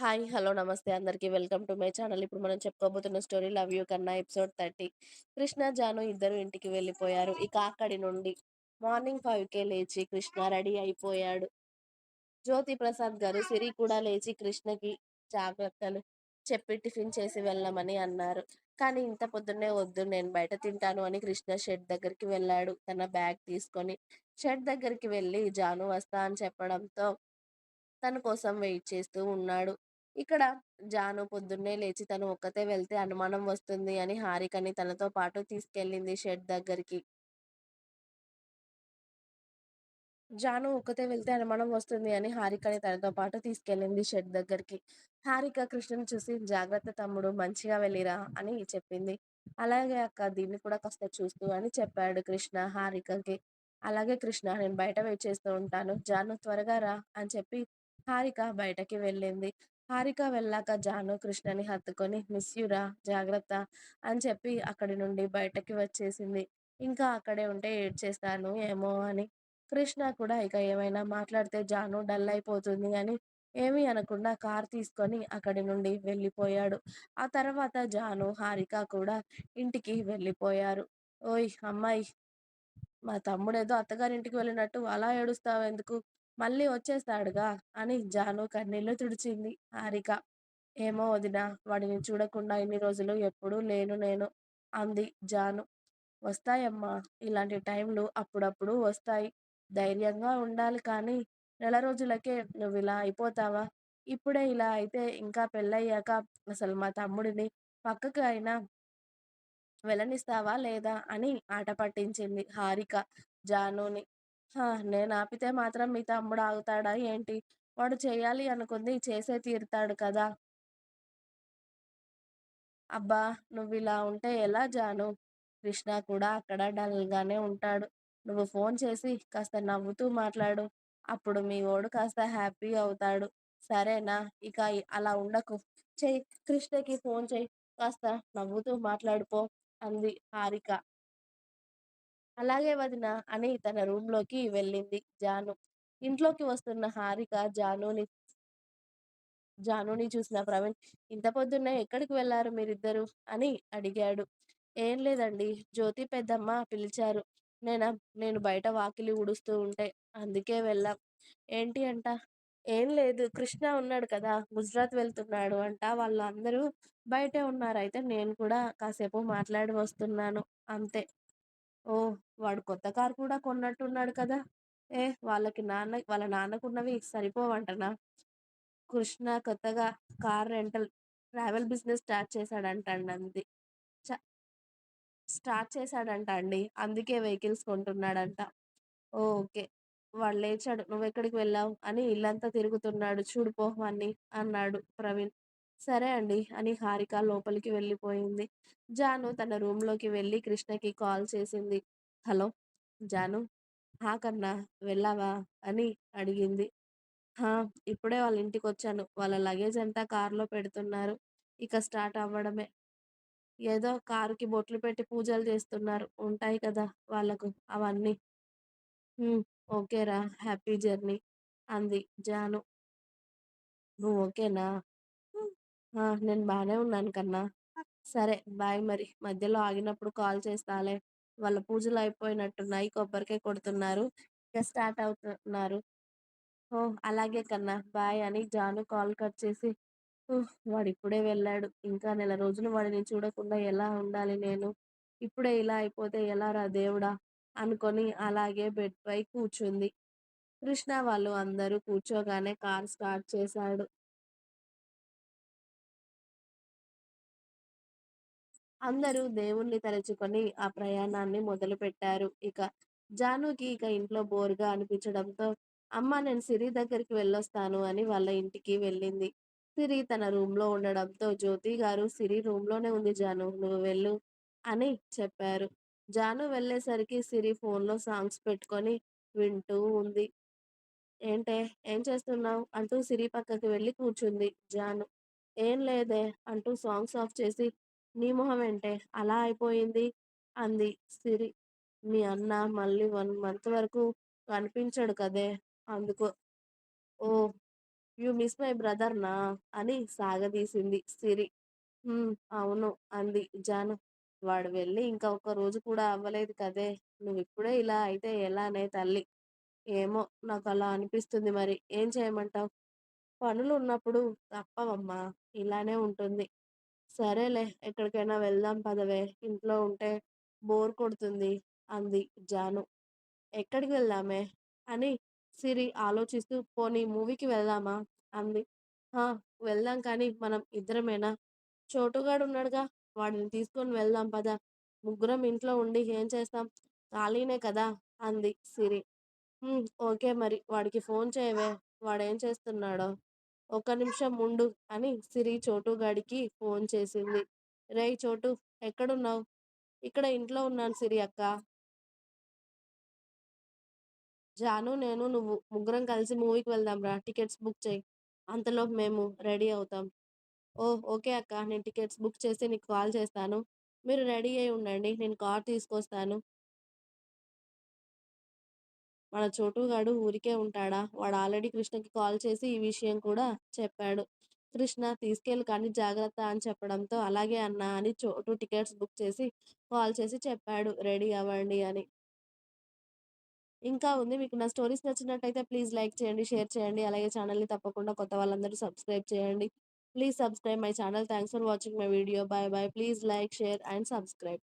Hi. Hello. నమస్తే అందరికి. Welcome to my channel. ఇప్పుడు మనం చెప్పుకోబోతున్న story 'love you Kanna' episode 30. Krishna, Janu ఇద్దరు ఇంటికి వెళ్ళిపోయారు. ఇక అక్కడి నుండి మార్నింగ్ 5కే లేచి కృష్ణ రెడీ అయిపోయాడు. జ్యోతి ప్రసాద్ గారు, సిరి కూడా లేచి కృష్ణకి జాగ్రత్తలు చెప్పి టిఫిన్ చేసి వెళ్ళమని అన్నారు. కానీ ఇంత పొద్దున్నే వద్దు నేను బయట తింటాను అని కృష్ణ షెడ్ దగ్గరికి వెళ్ళాడు తన బ్యాగ్ తీసుకొని. షెడ్ దగ్గరికి వెళ్ళి జాను వస్తా అని చెప్పడంతో తన కోసం వెయిట్ చేస్తూ ఉన్నాడు. ఇక్కడ జాను పొద్దున్నే లేచి తను ఒక్కతే వెళ్తే అనుమానం వస్తుంది అని హారికని తనతో పాటు తీసుకెళ్ళింది షెడ్ దగ్గరికి. జాను ఒక్కతే వెళ్తే అనుమానం వస్తుంది అని హారికని తనతో పాటు తీసుకెళ్ళింది షెడ్ దగ్గరికి. హారిక కృష్ణని చూసి జాగ్రత్త తమ్ముడు మంచిగా వెళ్ళిరా అని చెప్పింది. అలాగే అక్క దీన్ని కూడా కాస్త చూస్తూ అని చెప్పాడు కృష్ణ హారికకి. అలాగే కృష్ణ నేను బయట వెయిట్ చేస్తూ ఉంటాను. జాను త్వరగా రా అని చెప్పి హారిక బయటకి వెళ్ళింది. హారిక వెళ్ళాక జాను కృష్ణని హత్తుకొని మిస్యురా జాగ్రత్త అని చెప్పి అక్కడి నుండి బయటకి వచ్చేసింది. ఇంకా అక్కడే ఉంటే ఏడ్చేస్తాను ఏమో అని. కృష్ణ కూడా ఇక ఏమైనా మాట్లాడితే జాను డల్ అయిపోతుంది అని ఏమీ అనకుండా కార్ తీసుకొని అక్కడి నుండి వెళ్ళిపోయాడు. ఆ తర్వాత జాను, హారిక కూడా ఇంటికి వెళ్ళిపోయారు. ఓయ్ అమ్మాయి మా తమ్ముడేదో అత్తగారింటికి వెళ్ళినట్టు అలా ఏడుస్తావెందుకు? మళ్ళీ వచ్చేస్తాడుగా అని జాను కన్నీళ్ళు తుడిచింది హారిక. ఏమో వదినా వాడిని చూడకుండా ఇన్ని రోజులు ఎప్పుడూ లేను నేను అంది జాను. వస్తాయమ్మా ఇలాంటి టైంలు అప్పుడప్పుడు వస్తాయి. ధైర్యంగా ఉండాలి కానీ నెల రోజులకే నువ్వు ఇలా అయిపోతావా? ఇప్పుడే ఇలా అయితే ఇంకా పెళ్ళయ్యాక అసలు మా తమ్ముడిని పక్కకు అయినా వెళ్ళనిస్తావా లేదా అని ఆట పట్టించింది హారిక జానుని. హా నేనాపితే మాత్రం మీ తమ్ముడు ఆగుతాడా ఏంటి? వాడు చెయ్యాలి అనుకుంది చేసే తీరుతాడు కదా! అబ్బా నువ్విలా ఉంటే ఎలా జాను? కృష్ణ కూడా అక్కడ డల్ గానే ఉంటాడు. నువ్వు ఫోన్ చేసి కాస్త నవ్వుతూ మాట్లాడు. అప్పుడు మీ వోడు కాస్త హ్యాపీ అవుతాడు. సరేనా? ఇక అలా ఉండకు. చెయ్ కృష్ణకి ఫోన్ చెయ్. కాస్త నవ్వుతూ మాట్లాడు పో అంది హారిక. అలాగే వదినా అని తన రూమ్లోకి వెళ్ళింది జాను. ఇంట్లోకి వస్తున్న హారిక జానుని జానుని చూసిన ప్రవీణ్ ఇంత పొద్దున్నే ఎక్కడికి వెళ్ళారు మీరిద్దరూ? అని అడిగాడు. ఏం లేదండి జ్యోతి పెద్దమ్మ పిలిచారు. నేనా నేను బయట వాకిలి ఊడుస్తూ ఉంటే అందుకే వెళ్ళాం. ఏంటి అంట? ఏం లేదు కృష్ణ ఉన్నాడు కదా గుజరాత్ వెళ్తున్నాడు అంట వాళ్ళు అందరూ బయటే ఉన్నారు అయితే నేను కూడా కాసేపు మాట్లాడి వస్తున్నాను అంతే. ఓ వాడు కొత్త కారు కూడా కొన్నట్టున్నాడు కదా? ఏ వాళ్ళకి నాన్న వాళ్ళ నాన్నకున్నవి సరిపోవంటనా? కృష్ణ కొత్తగా car rental travel business start చేశాడంటండి. చ స్టార్ట్ చేశాడంట అండి. అందుకే వెహికల్స్ కొంటున్నాడంట. ఓకే. వాడు లేచాడు. నువ్వెక్కడికి వెళ్ళావు? అని ఇల్లంతా తిరుగుతున్నాడు చూడు పో అన్నాడు ప్రవీణ్. సరే అండి అని హారిక లోపలికి వెళ్ళిపోయింది. జాను తన రూమ్లోకి వెళ్ళి కృష్ణకి కాల్ చేసింది. హలో జాను హా కన్నా వెళ్ళావా? అని అడిగింది. హా ఇప్పుడే వాళ్ళ ఇంటికి వచ్చాను వాళ్ళ లగేజ్ అంతా కారులో పెడుతున్నారు. ఇక స్టార్ట్ అవ్వడమే. ఏదో కారుకి బొట్లు పెట్టి పూజలు చేస్తున్నారు. ఉంటాయి కదా వాళ్ళకు అవన్నీ. ఓకేరా హ్యాపీ జర్నీ అంది జాను. నువ్వు ఓకేనా? ఆ నేను బానే ఉన్నాను కన్నా. సరే బాయ్ మరి. మధ్యలో ఆగినప్పుడు కాల్ చేస్తాలే. వాళ్ళ పూజలు అయిపోయినట్టున్నాయి. కొబ్బరికాయ కొడుతున్నారు. ఇక స్టార్ట్ అవుతున్నారు. ఓహ్! అలాగే కన్నా బాయ్ అని జాను కాల్ కట్ చేసి ఉఫ్ వాడిప్పుడే వెళ్ళాడు. ఇంకా నెల రోజులు వాడిని చూడకుండా ఎలా ఉండాలి నేను? ఇప్పుడే ఇలా అయిపోతే ఎలారా దేవుడా! అనుకొని అలాగే బెడ్‌పై కూర్చుంది. కృష్ణ వాళ్ళు అందరూ కూర్చోగానే కారు స్టార్ట్ చేశాడు. అందరూ దేవుణ్ణి తలుచుకొని ఆ ప్రయాణాన్ని మొదలుపెట్టారు. ఇక జానుకి ఇక ఇంట్లో బోర్‌గా అనిపించడంతో అమ్మ నేను సిరి దగ్గరికి వెళ్ళొస్తాను అని వాళ్ళ ఇంటికి వెళ్ళింది. సిరి తన రూంలో ఉండడంతో జ్యోతి గారు సిరి రూంలోనే ఉంది జాను నువ్వు వెళ్ళు అని చెప్పారు. జాను వెళ్ళేసరికి సిరి ఫోన్‌లో సాంగ్స్ పెట్టుకొని వింటూ ఉంది. ఏంటే ఏం చేస్తున్నావు అంటూ సిరి పక్కకి వెళ్ళి కూర్చుంది జాను. ఏం లేదే అంటూ సాంగ్స్ ఆఫ్ చేసి నీ మొహమేంటే అలా అయిపోయింది? అంది సిరి. మీ అన్న మళ్ళీ వన్ మంత్ వరకు కనిపించడు కదే అందుకు. Oh you miss my brother నా అని సాగదీసింది సిరి. హ్మ్. అవును. అంది జాను. వాడు వెళ్ళి ఇంకా ఒక్క రోజు కూడా అవ్వలేదు కదే! నువ్విప్పుడే ఇలా అయితే ఎలానే తల్లి? ఏమో నాకలా అనిపిస్తుంది మరి. ఏం చేయమంటావు? పనులున్నప్పుడు తప్పవమ్మా! ఇలానే ఉంటుంది. సరేలే ఎక్కడికైనా వెళ్దాం పదవే! ఇంట్లో ఉంటే బోర్ కొడుతుంది అంది జాను. ఎక్కడికి వెళ్దామే? అని సిరి ఆలోచిస్తూ పోనీ మూవీకి వెళ్దామా? అంది. హా! వెళ్దాం కానీ మనం ఇద్దరమేనా? చోటుగాడు ఉన్నాడుగా వాడిని తీసుకొని వెళ్దాం పద. ముగ్గురం ఇంట్లో ఉండి ఏం చేస్తాం? ఖాళీనే కదా! అంది సిరి. ఓకే మరి వాడికి ఫోన్ చేయవే వాడేం చేస్తున్నాడో? ఒక నిమిషం ఉండు అని సిరి చోటు గాడికి ఫోన్ చేసింది. రేయ్ చోటు ఎక్కడున్నావు? ఇక్కడ ఇంట్లో ఉన్నాను సిరి అక్క జాను, నేను, నువ్వు ముగ్గురం కలిసి మూవీకి వెళ్దాంరా టికెట్స్ బుక్ చేయి అంతలోపు మేము రెడీ అవుతాం. ఓ ఓకే అక్క నేను టికెట్స్ బుక్ చేసి నీకు కాల్ చేస్తాను. మీరు రెడీ అయి ఉండండి. నేను కార్ తీసుకొస్తాను. మన చోటుగాడు ఊరికే ఉంటాడా? వాడు ఆల్రెడీ కృష్ణకి కాల్ చేసి ఈ విషయం కూడా చెప్పాడు. కృష్ణ తీసుకెళ్ళి కానీ జాగ్రత్త అని చెప్పడంతో అలాగే అన్నా అని చోటు టికెట్స్ బుక్ చేసి కాల్ చేసి చెప్పాడు రెడీ అవ్వండి అని. ఇంకా ఉంది. మీకు నా స్టోరీస్ నచ్చినట్టయితే ప్లీజ్ లైక్ చేయండి, షేర్ చేయండి. అలాగే ఛానల్‌ని తప్పకుండా కొత్త వాళ్ళందరూ సబ్స్క్రైబ్ చేయండి. Please subscribe my channel. Thanks for watching my video. Bye bye. Please like, share and subscribe.